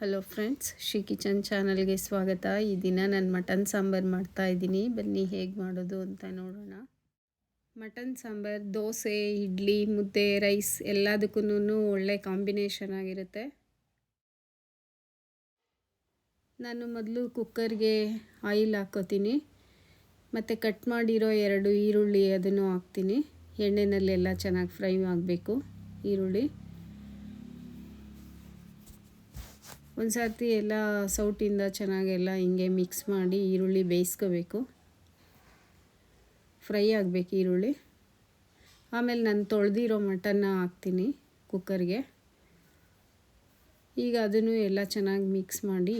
Hello friends Shri kitchen ಚಾನಲ್ಗೆ ಸ್ವಾಗತ. ಈ ದಿನ ನಾನು ಮಟನ್ ಸಾಂಬಾರು ಮಾಡ್ತಾ ಇದ್ದೀನಿ. ಬನ್ನಿ ಹೇಗೆ ಮಾಡೋದು ಅಂತ ನೋಡೋಣ. ಮಟನ್ ಸಾಂಬಾರು, ದೋಸೆ, ಇಡ್ಲಿ, ಮುದ್ದೆ ರೈಸ್ ಎಲ್ಲದಕ್ಕೂ ಒಳ್ಳೆ ಕಾಂಬಿನೇಷನ್ ಆಗಿರುತ್ತೆ. ನಾನು ಮೊದಲು ಕುಕ್ಕರ್ಗೆ ಆಯಿಲ್ ಹಾಕೋತೀನಿ ಮತ್ತು ಕಟ್ ಮಾಡಿರೋ ಎರಡು ಈರುಳ್ಳಿ ಅದನ್ನು ಹಾಕ್ತೀನಿ. ಎಣ್ಣೆನಲ್ಲೆಲ್ಲ ಚೆನ್ನಾಗಿ ಫ್ರೈ ಆಗಬೇಕು ಈರುಳ್ಳಿ. ಒಂದು ಸರ್ತಿ ಎಲ್ಲ ಸೌಟಿಂದ ಚೆನ್ನಾಗೆಲ್ಲ ಹಿಂಗೆ ಮಿಕ್ಸ್ ಮಾಡಿ ಈರುಳ್ಳಿ ಬೇಯಿಸ್ಕೋಬೇಕು. ಫ್ರೈ ಆಗಬೇಕು ಈರುಳ್ಳಿ. ಆಮೇಲೆ ನಾನು ತೊಳೆದಿರೋ ಮಟನ್ನ ಹಾಕ್ತೀನಿ ಕುಕ್ಕರ್ಗೆ. ಈಗ ಅದನ್ನು ಎಲ್ಲ ಚೆನ್ನಾಗಿ ಮಿಕ್ಸ್ ಮಾಡಿ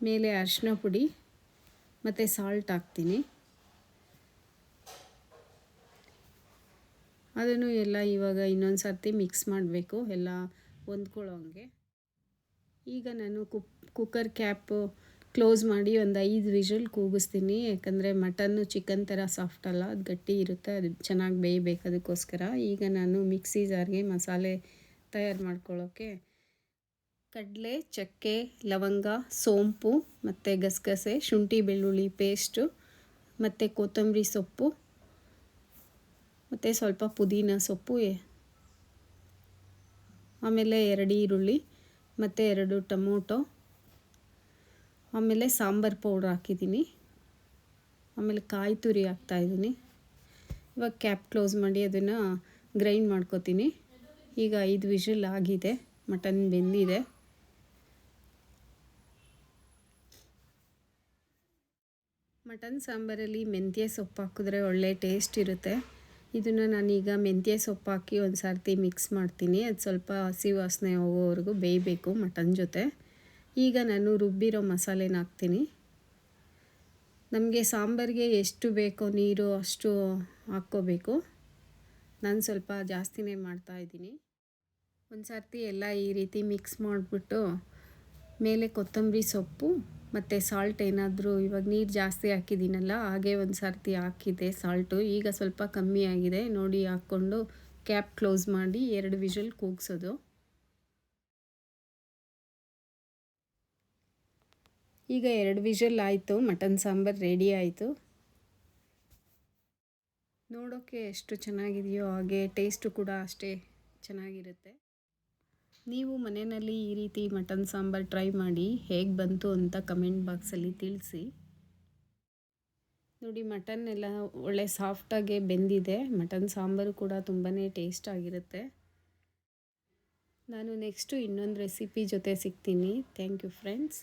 ಮೇಲೆ ಅರಿಶಿನ ಪುಡಿ ಮತ್ತು ಸಾಲ್ಟ್ ಹಾಕ್ತೀನಿ. ಅದನ್ನು ಎಲ್ಲ ಇವಾಗ ಇನ್ನೊಂದು ಸರ್ತಿ ಮಿಕ್ಸ್ ಮಾಡಬೇಕು. ಎಲ್ಲ ಹೊಂದ್ಕೊಳ್ಳೋಂಗೆ. ಈಗ ನಾನು ಕುಕ್, ಕುಕ್ಕರ್ ಕ್ಯಾಪು ಕ್ಲೋಸ್ ಮಾಡಿ ಒಂದು ಐದು ವಿಷಲ್ ಕೂಗಿಸ್ತೀನಿ. ಯಾಕಂದರೆ ಮಟನ್ನು ಚಿಕನ್ ಥರ ಸಾಫ್ಟ್ ಅಲ್ಲ, ಅದು ಗಟ್ಟಿ ಇರುತ್ತೆ, ಅದು ಚೆನ್ನಾಗಿ ಬೇಯಬೇಕು ಅದಕ್ಕೋಸ್ಕರ. ಈಗ ನಾನು ಮಿಕ್ಸಿ ಜಾರ್ಗೆ ಮಸಾಲೆ ತಯಾರು ಮಾಡ್ಕೊಳ್ಳೋಕ್ಕೆ ಕಡಲೆ, ಚಕ್ಕೆ, ಲವಂಗ, ಸೋಂಪು, ಮತ್ತು ಗಸಗಸೆ, ಶುಂಠಿ ಬೆಳ್ಳುಳ್ಳಿ ಪೇಸ್ಟು, ಮತ್ತು ಕೊತ್ತಂಬರಿ ಸೊಪ್ಪು, ಮತ್ತು ಸ್ವಲ್ಪ ಪುದೀನ ಸೊಪ್ಪು ಆಮೇಲೆ ಎರಡು ಈರುಳ್ಳಿ, ಮತ್ತು ಎರಡು ಟೊಮೊಟೊ, ಆಮೇಲೆ ಸಾಂಬಾರು ಪೌಡ್ರ್ ಹಾಕಿದ್ದೀನಿ. ಆಮೇಲೆ ಕಾಯಿ ತುರಿ ಹಾಕ್ತಾಯಿದ್ದೀನಿ ಇವಾಗ ಕ್ಯಾಪ್ ಕ್ಲೋಸ್ ಮಾಡಿ ಅದನ್ನು ಗ್ರೈಂಡ್ ಮಾಡ್ಕೋತೀನಿ. ಈಗ ಐದು ವಿಷಲ್ ಆಗಿದೆ, ಮಟನ್ ಬೆಂದಿದೆ. ಮಟನ್ ಸಾಂಬಾರಲ್ಲಿ ಮೆಂತ್ಯ ಸೊಪ್ಪು ಹಾಕಿದ್ರೆ ಒಳ್ಳೆ ಟೇಸ್ಟ್ ಇರುತ್ತೆ. ಇದನ್ನು ನಾನೀಗ ಮೆಂತ್ಯ ಸೊಪ್ಪು ಹಾಕಿ ಒಂದು ಸರ್ತಿ ಮಿಕ್ಸ್ ಮಾಡ್ತೀನಿ. ಅದು ಸ್ವಲ್ಪ ಹಸಿ ವಾಸನೆ ಹೋಗೋವರೆಗೂ ಬೇಯಬೇಕು ಮಟನ್ ಜೊತೆ. ಈಗ ನಾನು ರುಬ್ಬಿರೋ ಮಸಾಲೆನ ಹಾಕ್ತೀನಿ. ನಮಗೆ ಸಾಂಬಾರಿಗೆ ಎಷ್ಟು ಬೇಕೋ ನೀರು ಅಷ್ಟು ಹಾಕ್ಕೋಬೇಕು. ನಾನು ಸ್ವಲ್ಪ ಜಾಸ್ತಿನೇ ಮಾಡ್ತಾಯಿದ್ದೀನಿ ಒಂದು ಸರ್ತಿ ಎಲ್ಲ ಈ ರೀತಿ ಮಿಕ್ಸ್ ಮಾಡಿಬಿಟ್ಟು ಮೇಲೆ ಕೊತ್ತಂಬರಿ ಸೊಪ್ಪು ಮತ್ತು ಸಾಲ್ಟ್ ಏನಾದರೂ ಇವಾಗ ನೀರು ಜಾಸ್ತಿ ಹಾಕಿದ್ದೀನಲ್ಲ, ಹಾಗೆ ಒಂದು ಸರ್ತಿ ಹಾಕಿದ್ದೆ ಸಾಲ್ಟು ಈಗ ಸ್ವಲ್ಪ ಕಮ್ಮಿ ಆಗಿದೆ, ನೋಡಿ ಹಾಕ್ಕೊಂಡು ಕ್ಯಾಪ್ ಕ್ಲೋಸ್ ಮಾಡಿ ಎರಡು ವಿಷಲ್ ಕೂಗ್ಸೋದು. ಈಗ ಎರಡು ವಿಷಲ್ ಆಯಿತು, ಮಟನ್ ಸಾಂಬಾರು ರೆಡಿ ಆಯಿತು. ನೋಡೋಕ್ಕೆ ಎಷ್ಟು ಚೆನ್ನಾಗಿದೆಯೋ, ಹಾಗೆ ಟೇಸ್ಟು ಕೂಡ ಅಷ್ಟೇ ಚೆನ್ನಾಗಿರುತ್ತೆ. ನೀವು ಮನೆಯಲ್ಲಿ ಈ ರೀತಿ ಮಟನ್ ಸಾಂಬಾರು ಟ್ರೈ ಮಾಡಿ ಹೇಗೆ ಬಂತು ಅಂತ ಕಮೆಂಟ್ ಬಾಕ್ಸಲ್ಲಿ ತಿಳಿಸಿ. ನೋಡಿ, ಮಟನ್ ಎಲ್ಲ ಒಳ್ಳೆ ಸಾಫ್ಟಾಗೆ ಬೆಂದಿದೆ. ಮಟನ್ ಸಾಂಬಾರು ಕೂಡ ತುಂಬಾ ಟೇಸ್ಟ್ ಆಗಿರುತ್ತೆ. ನಾನು ನೆಕ್ಸ್ಟು ಇನ್ನೊಂದು ರೆಸಿಪಿ ಜೊತೆ ಸಿಗ್ತೀನಿ. Thank you friends